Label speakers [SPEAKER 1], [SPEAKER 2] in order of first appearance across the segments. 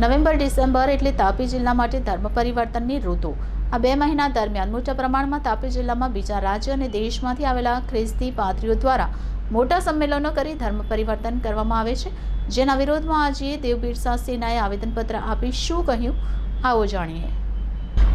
[SPEAKER 1] November, December એટલે તાપી જિલ્લા માટે ધર્મ પરિવર્તનની ઋતુ. આ બે મહિના દરમિયાન મોટા પ્રમાણમાં તાપી જિલ્લામાં બીજા રાજ્ય અને દેશમાંથી આવેલા ખ્રિસ્તી પાદરીઓ દ્વારા મોટા સંમેલનો કરી ધર્મ પરિવર્તન કરવામાં આવે છે. જેના વિરોધમાં આજે દેવ બિરસા સેનાએ આવેદનપત્ર આપી શું કહ્યું? આવો જાણીએ.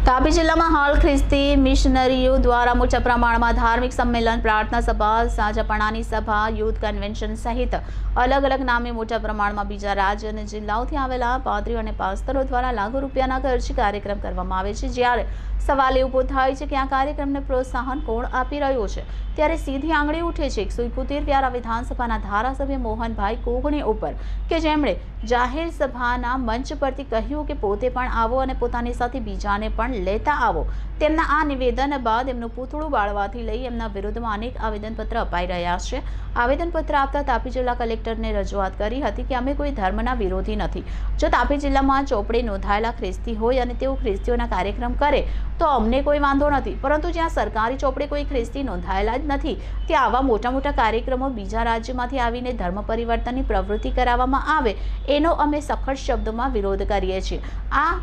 [SPEAKER 1] તાપી જિલ્લામાં હાલ ખ્રિસ્તી મિશનરીઓ દ્વારા મોટા પ્રમાણમાં ધાર્મિક સંમેલન, પ્રાર્થના સભા, સાજાપણાની સભા, યુથ કન્વેન્શન સહિત અલગ અલગ નામે મોટા પ્રમાણમાં બીજા રાજ્ય અને જિલ્લાઓથી આવેલા પાદરીઓ અને પાસ્તરો દ્વારા લાખો રૂપિયાના ખર્ચે કાર્યક્રમ કરવામાં આવે છે. જ્યારે સવાલ એ થાય છે કે આ કાર્યક્રમને પ્રોત્સાહન કોણ આપી રહ્યો છે? ત્યારે સીધી આંગળી ઉઠે છે એકસો ઇકોતેર વ્યારા વિધાનસભાના ધારાસભ્ય મોહનભાઈ કોહણી ઉપર કે જેમણે જાહેર સભાના મંચ પરથી કહ્યું કે પોતે પણ આવો અને પોતાની સાથે બીજાને પણ લેતા આવો. તેમના આ નિવેદન બાદ એમનું પૂતળું બાળવાથી લઈ એમના વિરુદ્ધમાં અનેક આવેદનપત્ર અપાઈ રહ્યા છે. આવેદનપત્ર આપતા તાપી જિલ્લા કલેક્ટરને રજૂઆત કરી હતી કે અમે કોઈ ધર્મના વિરોધી નથી. જો તાપી જિલ્લામાં ચોપડે નોંધાયેલા ખ્રિસ્તી હોય અને તેઓ ખ્રિસ્તીઓના કાર્યક્રમ કરે, તો અમને કોઈ વાંધો નથી. પરંતુ જ્યાં સરકારી ચોપડે કોઈ ખ્રિસ્તી નોંધાયેલા જ નથી, ત્યાં આવા મોટા મોટા કાર્યક્રમો બીજા રાજ્યમાંથી આવીને ધર્મ પરિવર્તનની પ્રવૃત્તિ કરાવવામાં આવે, એનો અમે સખત શબ્દોમાં વિરોધ કરીએ છીએ. આ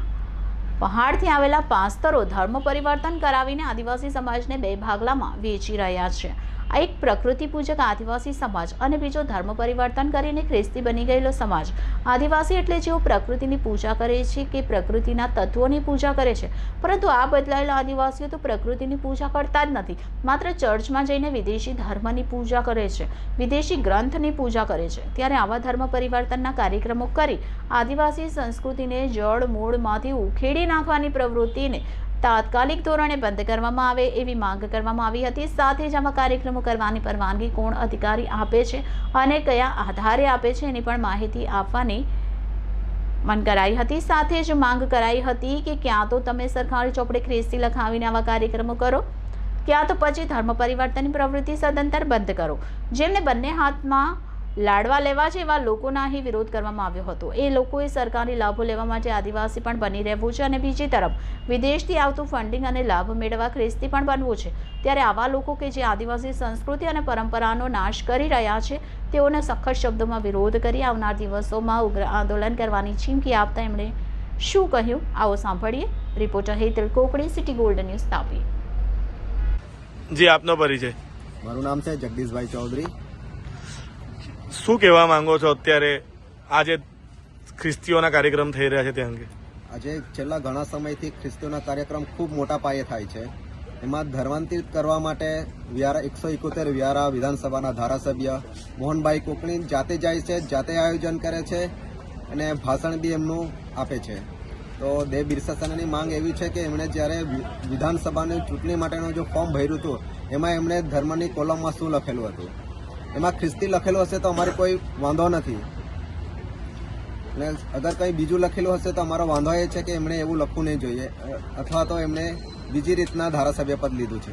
[SPEAKER 1] પહાડથી આવેલા પાસ્તરો ધર્મ પરિવર્તન કરાવીને આદિવાસી સમાજને બે ભાગલામાં વેચી રહ્યા છે. આ એક પ્રકૃતિ પૂજક આદિવાસી સમાજ અને બીજો ધર્મ પરિવર્તન કરીને ખ્રિસ્તી બની ગયેલો સમાજ. આદિવાસી એટલે જેઓ પ્રકૃતિની પૂજા કરે છે કે પ્રકૃતિના તત્વોની પૂજા કરે છે. પરંતુ આ બદલાયેલા આદિવાસીઓ તો પ્રકૃતિની પૂજા કરતા જ નથી. માત્ર ચર્ચમાં જઈને વિદેશી ધર્મની પૂજા કરે છે. વિદેશી ગ્રંથની પૂજા કરે છે. ત્યારે આવા ધર્મ પરિવર્તનના કાર્યક્રમો કરી આદિવાસી સંસ્કૃતિને જળ મૂળમાંથી ઉખેડી નાખવાની પ્રવૃત્તિને તાત્કાલિક ધોરણે બંધ કરવામાં આવે એવી માંગ કરવામાં આવી હતી. સાથે જ આવા કાર્યક્રમો કરવાની પરવાનગી કોણ અધિકારી આપે છે અને કયા આધારે આપે છે એની પણ માહિતી આપવાની મન કરાઈ હતી. સાથે જ માંગ કરાઈ હતી કે ક્યાં તો તમે સરકારી ચોપડે ખ્રિસ્તી લખાવીને આવા કાર્યક્રમો કરો, ક્યાં તો પછી ધર્મ પરિવર્તનની પ્રવૃત્તિ સદંતર બંધ કરો. જેમને બંને હાથમાં લાડવા લેવા છે એવા લોકોના અહીં વિરોધ કરવામાં આવ્યો હતો. એ લોકોએ સરકારી લાભો લેવા માટે આદિવાસી પણ બની રહેવું છે અને બીજી તરફ વિદેશથી આવતું ફંડિંગ અને લાભ મેળવવા ખ્રિસ્તી પણ બનવું છે. ત્યારે આવા લોકો કે જે આદિવાસી સંસ્કૃતિ અને પરંપરાનો નાશ કરી રહ્યા છે તેઓને સખત શબ્દોમાં વિરોધ કરી આવનાર દિવસોમાં ઉગ્ર આંદોલન કરવાની ચીમકી આપતા એમણે શું કહ્યું? આવો સાંભળીએ. Reporter Hetal Kokdi city gold news Tapi.
[SPEAKER 2] જી આપનો પરિચય.
[SPEAKER 3] મારું નામ છે જગદીશભાઈ ચૌધરી.
[SPEAKER 2] શું કહેવા માંગો છો અત્યારે? આજે ખ્રિસ્તીઓના કાર્યક્રમ થઈ રહ્યા છે તે અંગે.
[SPEAKER 3] આજે છેલ્લા ઘણા સમયથી ખ્રિસ્તીઓના કાર્યક્રમ ખૂબ મોટા પાયે થાય છે. એમાં ધર્માંતરિત કરવા માટે વ્યારા એકસો એકોતેર વ્યારા વિધાનસભાના ધારાસભ્ય મોહનભાઈ કોકણી જાતે જાય છે, જાતે આયોજન કરે છે અને ભાષણ બી એમનું આપે છે. તો દેવ બિરસા સેનાની માંગ એવી છે કે એમણે જ્યારે વિધાનસભાની ચૂંટણી માટેનું જો ફોર્મ ભર્યું હતું, એમાં એમણે ધર્મની કોલમમાં શું લખેલું હતું? એમાં ખ્રિસ્તી લખેલું હશે તો અમારે કોઈ વાંધો નથી. અને અગર કંઈ બીજું લખેલું હશે તો અમારો વાંધો એ છે કે એમણે એવું લખવું નહીં જોઈએ. અથવા તો એમણે બીજી રીતના ધારાસભ્ય પદ લીધું છે.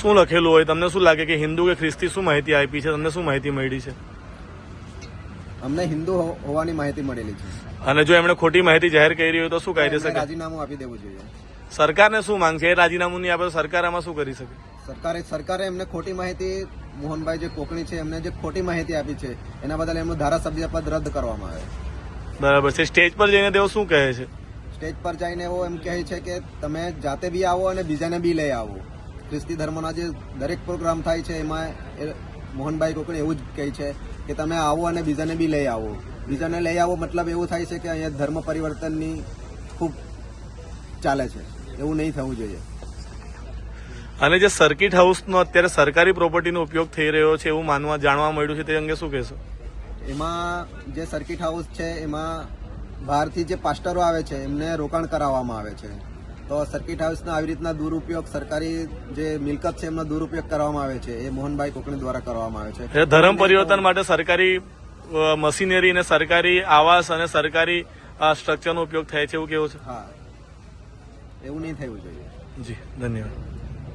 [SPEAKER 2] શું લખેલું હોય? તમને શું લાગે કે હિન્દુ કે ખ્રિસ્તી શું માહિતી આપી છે? તમને શું માહિતી મળી છે?
[SPEAKER 3] અમને હિન્દુ હોવાની માહિતી મળેલી છે.
[SPEAKER 2] અને જો એમણે ખોટી માહિતી જાહેર કરી હોય તો શું
[SPEAKER 3] કહી
[SPEAKER 2] કાયદેસર
[SPEAKER 3] રાજીનામું આપી દેવું જોઈએ.
[SPEAKER 2] સરકારને શું માંગ છે? એ રાજીનામું નહીં આપે તો સરકાર આમાં શું કરી શકે?
[SPEAKER 3] સરકારે સરકારે એમને ખોટી માહિતી મોહનભાઈ જે કોકણી છે એમને જે ખોટી માહિતી આપી છે એના બદલ એમનું ધારાસભ્ય પદ રદ કરવામાં આવે.
[SPEAKER 2] બરાબર છે. સ્ટેજ પર જઈને તેઓ શું કહે છે?
[SPEAKER 3] સ્ટેજ પર જઈને એવો એમ કહે છે કે તમે જાતે બી આવો અને બીજાને બી લઈ આવો. ખ્રિસ્તી ધર્મના જે દરેક પ્રોગ્રામ થાય છે એમાં મોહનભાઈ કોકણી એવું જ કહે છે કે તમે આવો અને બીજાને બી લઈ આવો. બીજાને લઈ આવો મતલબ એવું થાય છે કે અહીંયા ધર્મ પરિવર્તનની ખૂબ ચાલે છે. એવું નહીં થવું જોઈએ.
[SPEAKER 2] અને જે સર્કિટ હાઉસનો અત્યારે સરકારી પ્રોપર્ટીનો ઉપયોગ થઈ રહ્યો છે એવું માનવા જાણવા મળ્યું છે તે અંગે શું કહેશો?
[SPEAKER 3] એમાં જે સર્કિટ હાઉસ છે એમાં બહારથી જે પાસ્ટરો આવે છે એમને રોકાણ કરાવવામાં આવે છે. તો સર્કિટ હાઉસના આવી રીતના દુરુપયોગ સરકારી જે મિલકત છે એમનો દુરુપયોગ કરવામાં આવે છે. એ મોહનભાઈ કોકણી દ્વારા કરવામાં આવે છે.
[SPEAKER 2] ધર્મ પરિવર્તન માટે સરકારી મશીનરી અને સરકારી આવાસ અને સરકારી સ્ટ્રક્ચરનો ઉપયોગ થાય છે એવું કેવું છે?
[SPEAKER 3] હા. એવું નહીં થવું જોઈએ.
[SPEAKER 2] જી ધન્યવાદ.